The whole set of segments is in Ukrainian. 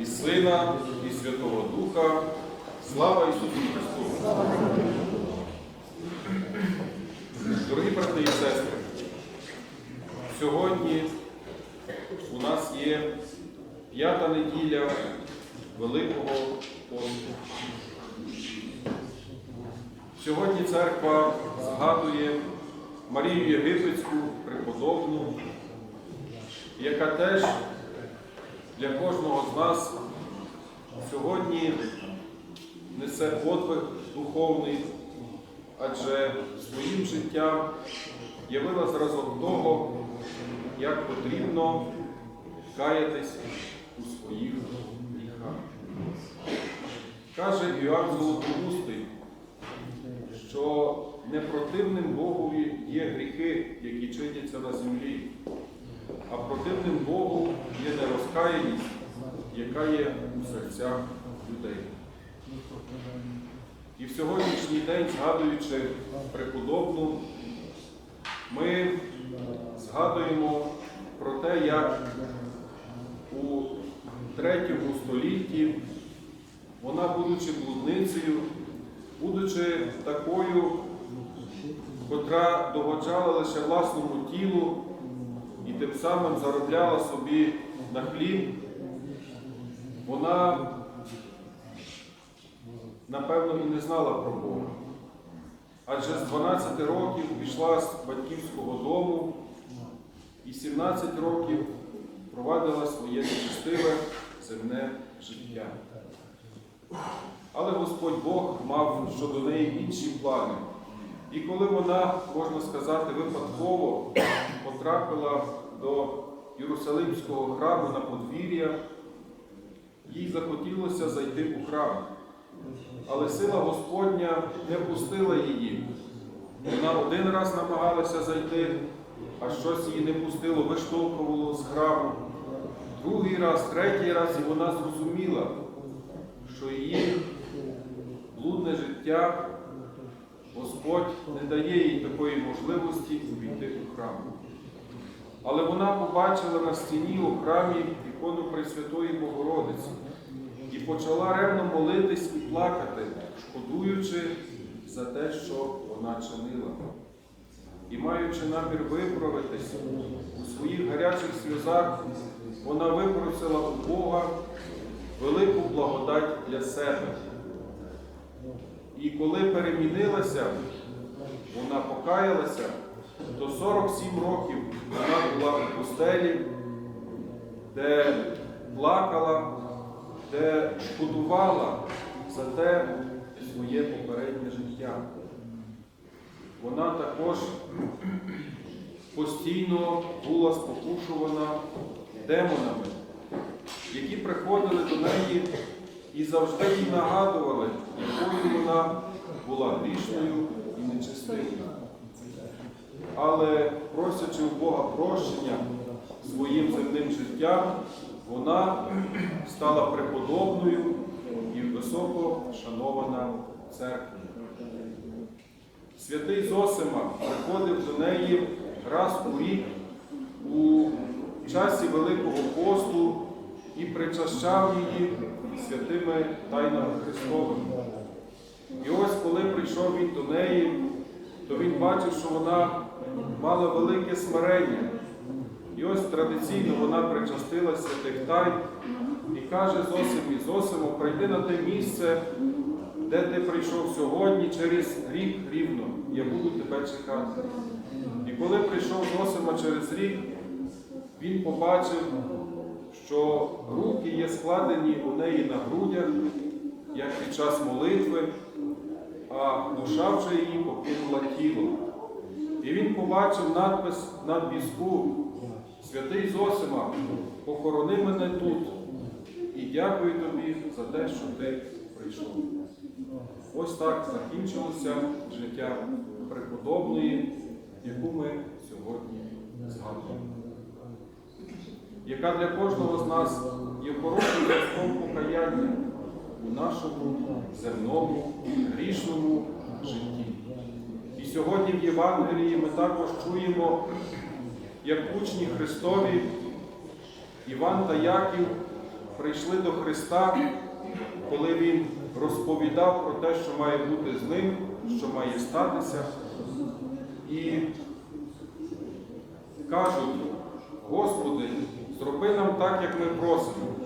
і Сина, і Святого Духа. Слава Ісусу Христу! Дорогі брати і сестри, сьогодні у нас є п'ята неділя Великого посту. Сьогодні церква згадує Марію Єгипетську преподобну, яка теж для кожного з нас сьогодні несе подвиг духовний, адже своїм життям явила зразок того, як потрібно каятись у своїх гріхах. Каже Іоанн Золотоустий, що непротивним Богові є гріхи, які чиняться на землі, а противним Богу є яка є у серцях людей. І в сьогоднішній день, згадуючи преподобну, ми згадуємо про те, як у третьому столітті вона, будучи блудницею, будучи такою, котра догоджала лише власному тілу і тим самим заробляла собі на хліб, вона, напевно, і не знала про Бога. Адже з 12 років пішла з батьківського дому і 17 років провадила своє нечистиве земне життя. Але Господь Бог мав щодо неї інші плани. І коли вона, можна сказати, випадково потрапила до Єрусалимського храму на подвір'я, їй захотілося зайти у храм. Але сила Господня не пустила її. Вона один раз намагалася зайти, а щось її не пустило, виштовхувало з храму. Другий раз, третій раз, і вона зрозуміла, що її блудне життя Господь не дає їй такої можливості увійти у храм. Але вона побачила на стіні у храмі ікону Пресвятої Богородиці і почала ревно молитись і плакати, шкодуючи за те, що вона чинила. І маючи намір виправитись у своїх гарячих сльозах, вона випросила у Бога велику благодать для себе. І коли перемінилася, вона покаялася, то 47 років вона була у пустелі, де плакала, де шкодувала за те своє попереднє життя. Вона також постійно була спокушувана демонами, які приходили до неї і завжди їй нагадували, якою вона була грішною і нечистивою. Але просячи у Бога прощення своїм земним життям, вона стала преподобною і високо шанована церквою. Святий Зосима приходив до неї раз у рік у часі Великого посту і причащав її святими тайнами Христовими. І ось коли прийшов він до неї, то він бачив, що вона мала велике смирення. І ось традиційно вона причастила святих тайн і каже Зосимі, Зосимо, прийди на те місце, де ти прийшов сьогодні, через рік рівно, я буду тебе чекати. І коли прийшов Зосима через рік, він побачив, що руки є складені у неї на грудях, як під час молитви, а душа вже її покинула тіло. І він побачив надпис на візку Святий Зосима, похорони мене тут і дякую тобі за те, що ти прийшов. Ось так закінчилося життя преподобної, яку ми сьогодні згадуємо яка для кожного з нас є хорошим зразком покаяння у нашому земному грішному житті. І сьогодні в Євангелії ми також чуємо, як учні Христові Іван та Яків прийшли до Христа, коли Він розповідав про те, що має бути з ним, що має статися. І кажуть, Господи, зроби нам так, як ми просимо.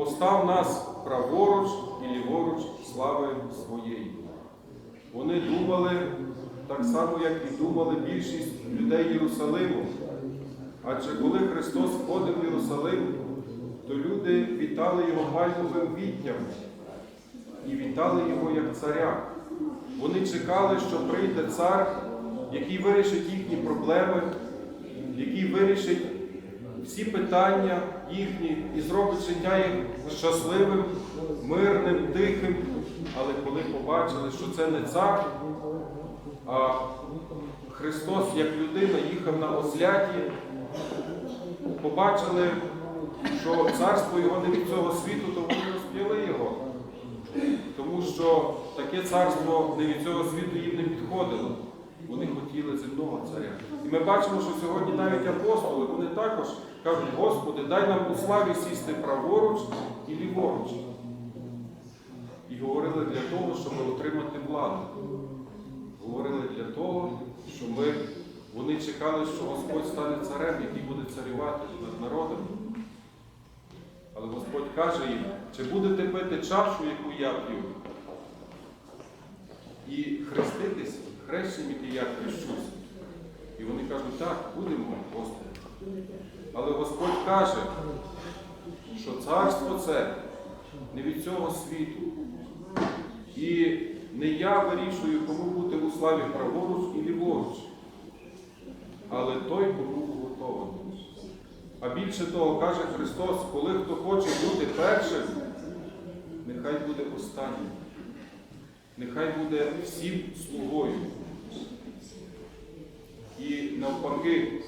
Постав нас праворуч і ліворуч слави своєї. Вони думали так само, як і думали більшість людей Єрусалиму. Адже коли Христос входив в Єрусалим, то люди вітали його пальмовим віттям і вітали його як царя. Вони чекали, що прийде цар, який вирішить їхні проблеми, який вирішить всі питання їхні і зробить життя їх щасливим, мирним, тихим. Але коли побачили, що це не цар, а Христос як людина їхав на осляті, побачили, що царство його не від цього світу, то вони розп'яли його. Тому що таке царство не від цього світу їм не підходило. Вони хотіли земного царя. І ми бачимо, що сьогодні навіть апостоли, також кажуть, Господи, дай нам у славі сісти праворуч і ліворуч. І говорили для того, щоб отримати владу. Говорили для того, що ми, вони чекали, що Господь стане царем, який буде царювати над народом. Але Господь каже їм, чи будете пити чашу, яку я п'ю, і хреститись хрещенням, яке я хрещусь. І вони кажуть, так, будемо, Господи. Але Господь каже, що царство це не від цього світу. І не я вирішую, кому бути у славі праворуч і ліворуч, але той, кому готовий. А більше того, каже Христос, коли хто хоче бути першим, нехай буде останнім. Нехай буде всім слугою. І навпаки,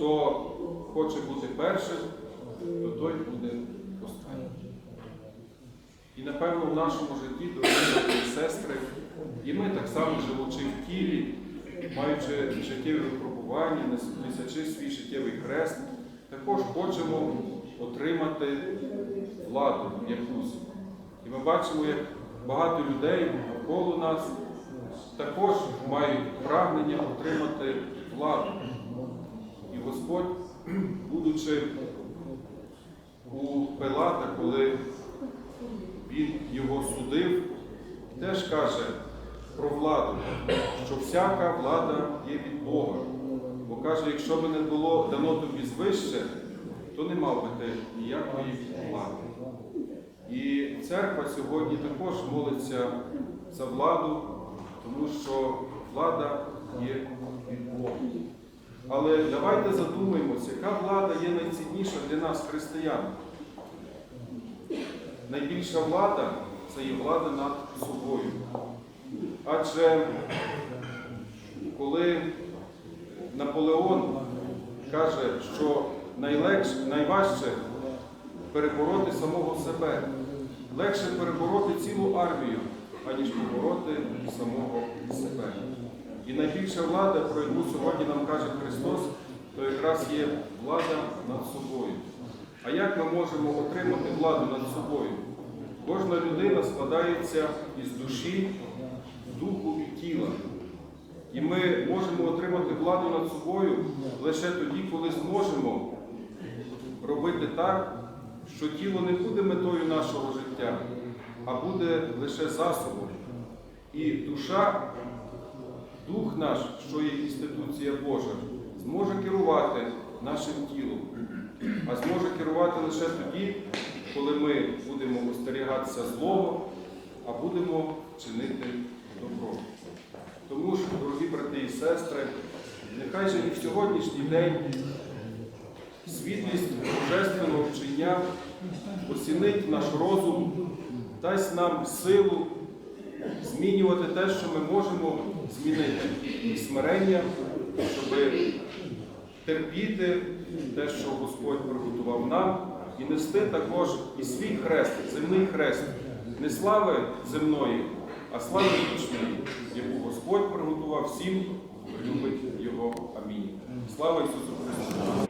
хто хоче бути першим, то той буде останнім. І напевно в нашому житті, дорогі і сестри, і ми так само живучи в тілі, маючи життєві випробування, нес- несячи свій життєвий хрест, також хочемо отримати владу якусь. І ми бачимо, як багато людей навколо нас також мають прагнення отримати владу. Господь, будучи у Пилата, коли він його судив, теж каже про владу, що всяка влада є від Бога. Бо каже, якщо б не було дано тобі звище, то не мав би ти ніякої влади. І церква сьогодні також молиться за владу, тому що влада є від Бога. Але давайте задумаємося, яка влада є найцінніша для нас, християн. Найбільша влада це є влада над собою. Адже коли Наполеон каже, що найлегше, найважче перебороти самого себе, легше перебороти цілу армію, аніж побороти самого себе. І найбільша влада, про яку сьогодні нам каже Христос, то якраз є влада над собою. А як ми можемо отримати владу над собою? Кожна людина складається із душі, духу і тіла. І ми можемо отримати владу над собою лише тоді, коли зможемо робити так, що тіло не буде метою нашого життя, а буде лише засобом. І душа, дух наш, що є інституція Божа, зможе керувати нашим тілом, а зможе керувати лише тоді, коли ми будемо остерігатися злого, а будемо чинити добро. Тому ж, дорогі брати і сестри, нехай же і в сьогоднішній день світлість божественного вчення оцінить наш розум, дасть нам силу змінювати те, що ми можемо змінити, і смирення, щоб терпіти те, що Господь приготував нам, і нести також і свій хрест, земний хрест, не слави земної, а слави вічної, яку Господь приготував всім, хто любить Його. Амінь. Слава Ісусу Христу!